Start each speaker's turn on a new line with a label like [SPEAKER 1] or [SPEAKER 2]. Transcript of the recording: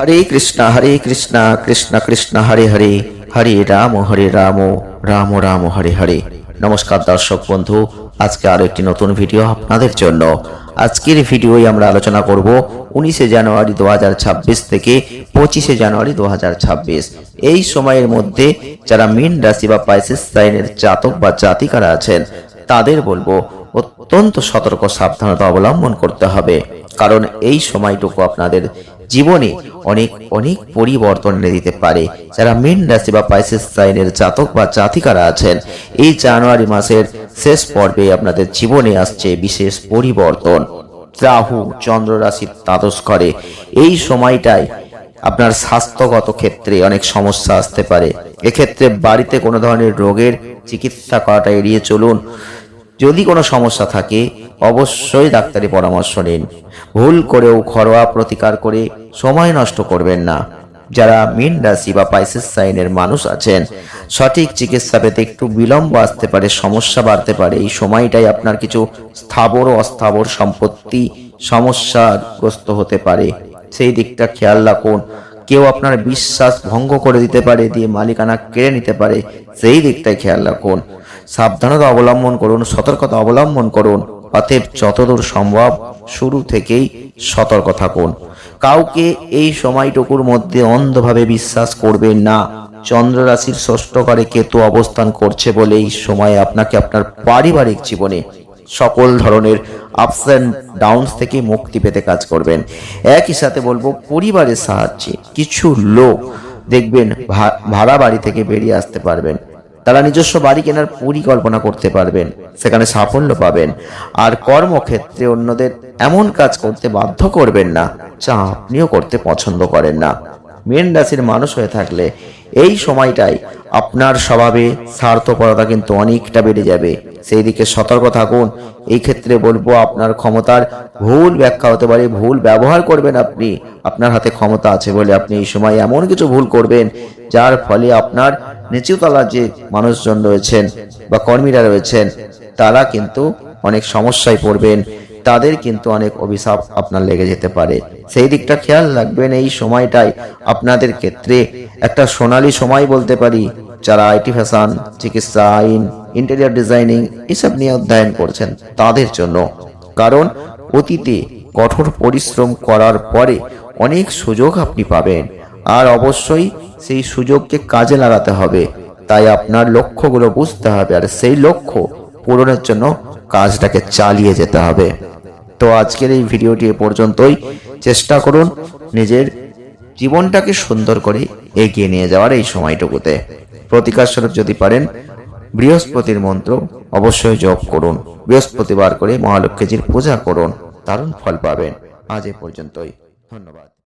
[SPEAKER 1] হরে কৃষ্ণ হরে কৃষ্ণ কৃষ্ণ কৃষ্ণ হরে হরে হরে রাম হরে রাম রাম রাম হরে হরে নমস্কার দর্শক বন্ধু আজকে আরও একটি নতুন ভিডিও আপনাদের জন্য আজকের ভিডিওই আমরা আলোচনা করব উনিশে জানুয়ারি দু থেকে পঁচিশে জানুয়ারি দু এই সময়ের মধ্যে যারা মিন রাশি বা পাইসিস সাইনের জাতক বা জাতিকারা আছেন তাদের বলবো অত্যন্ত সতর্ক সাবধানতা অবলম্বন করতে হবে কারণ এই সময়টুকু আপনাদের জীবনে অনেক অনেক পরিবর্তন এনে দিতে পারে যারা মীন রাশি বা পাইসেস সাইনের জাতক বা জাতিকারা আছেন এই জানুয়ারি মাসের শেষ পর্বে আপনাদের জীবনে আসছে বিশেষ পরিবর্তন রাহু চন্দ্র রাশির দ্বাদশ করে এই সময়টায় আপনার স্বাস্থ্যগত ক্ষেত্রে অনেক সমস্যা আসতে পারে এক্ষেত্রে বাড়িতে কোনো ধরনের রোগের চিকিৎসা করাটা এড়িয়ে চলুন যদি কোনো সমস্যা থাকে অবশ্যই ডাক্তারি পরামর্শ নিন ভুল করেও ঘরোয়া প্রতিকার করে সময় নষ্ট করবেন না যারা মিন রাশি বা পাইসেস সাইনের মানুষ আছেন সঠিক চিকিৎসা পেতে একটু বিলম্ব আসতে পারে সমস্যা বাড়তে পারে এই সময়টাই আপনার কিছু স্থাবর ও অস্থাবর সম্পত্তি সমস্যাগ্রস্ত হতে পারে সেই দিকটা খেয়াল রাখুন কেউ আপনার বিশ্বাস ভঙ্গ করে দিতে পারে দিয়ে মালিকানা কেড়ে নিতে পারে সেই দিকটাই খেয়াল রাখুন সাবধানতা অবলম্বন করুন সতর্কতা অবলম্বন করুন অতএব যতদূর সম্ভব শুরু থেকেই সতর্ক থাকুন কাউকে এই সময়টুকুর মধ্যে অন্ধভাবে বিশ্বাস করবেন না চন্দ্র রাশির ষষ্ঠ ঘরে কেতু অবস্থান করছে বলে এই সময় আপনাকে আপনার পারিবারিক জীবনে সকল ধরনের আপস অ্যান্ড ডাউনস থেকে মুক্তি পেতে কাজ করবেন একই সাথে বলবো পরিবারের সাহায্যে কিছু লোক দেখবেন ভাড়া বাড়ি থেকে বেরিয়ে আসতে পারবেন তারা নিজস্ব বাড়ি কেনার পরিকল্পনা করতে পারবেন সেখানে সাফল্য পাবেন আর কর্মক্ষেত্রে অন্যদের এমন কাজ করতে বাধ্য করবেন না যা আপনিও করতে পছন্দ করেন না মেন রাশির মানুষ হয়ে থাকলে এই সময়টাই আপনার স্বভাবে স্বার্থপরতা কিন্তু অনেকটা বেড়ে যাবে সেই দিকে সতর্ক থাকুন এই ক্ষেত্রে বলবো আপনার ক্ষমতার ভুল ব্যাখ্যা হতে পারে ভুল ব্যবহার করবেন আপনি আপনার হাতে ক্ষমতা আছে বলে আপনি এই সময় এমন কিছু ভুল করবেন যার ফলে আপনার নিচুতলার যে মানুষজন রয়েছেন বা কর্মীরা রয়েছেন তারা কিন্তু অনেক সমস্যায় পড়বেন তাদের কিন্তু অনেক অভিশাপ আপনার লেগে যেতে পারে সেই দিকটা খেয়াল রাখবেন এই সময়টাই আপনাদের ক্ষেত্রে একটা সোনালী সময় বলতে পারি যারা আইটি ফ্যাশন চিকিৎসা আইন ইন্টেরিয়ার ডিজাইনিং এসব নিয়ে অধ্যয়ন করছেন তাদের জন্য কারণ অতীতে কঠোর পরিশ্রম করার পরে অনেক সুযোগ আপনি পাবেন আর অবশ্যই সেই সুযোগকে কাজে লাগাতে হবে তাই আপনার লক্ষ্যগুলো বুঝতে হবে আর সেই লক্ষ্য পূরণের জন্য কাজটাকে চালিয়ে যেতে হবে তো আজকের এই ভিডিওটি এ পর্যন্তই চেষ্টা করুন নিজের জীবনটাকে সুন্দর করে এগিয়ে নিয়ে যাওয়ার এই সময়টুকুতে প্রতিকার স্বরূপ যদি পারেন বৃহস্পতির মন্ত্র অবশ্যই জপ করুন বৃহস্পতিবার করে মহালক্ষ্মীজির পূজা করুন দারুণ ফল পাবেন আজ এ পর্যন্তই ধন্যবাদ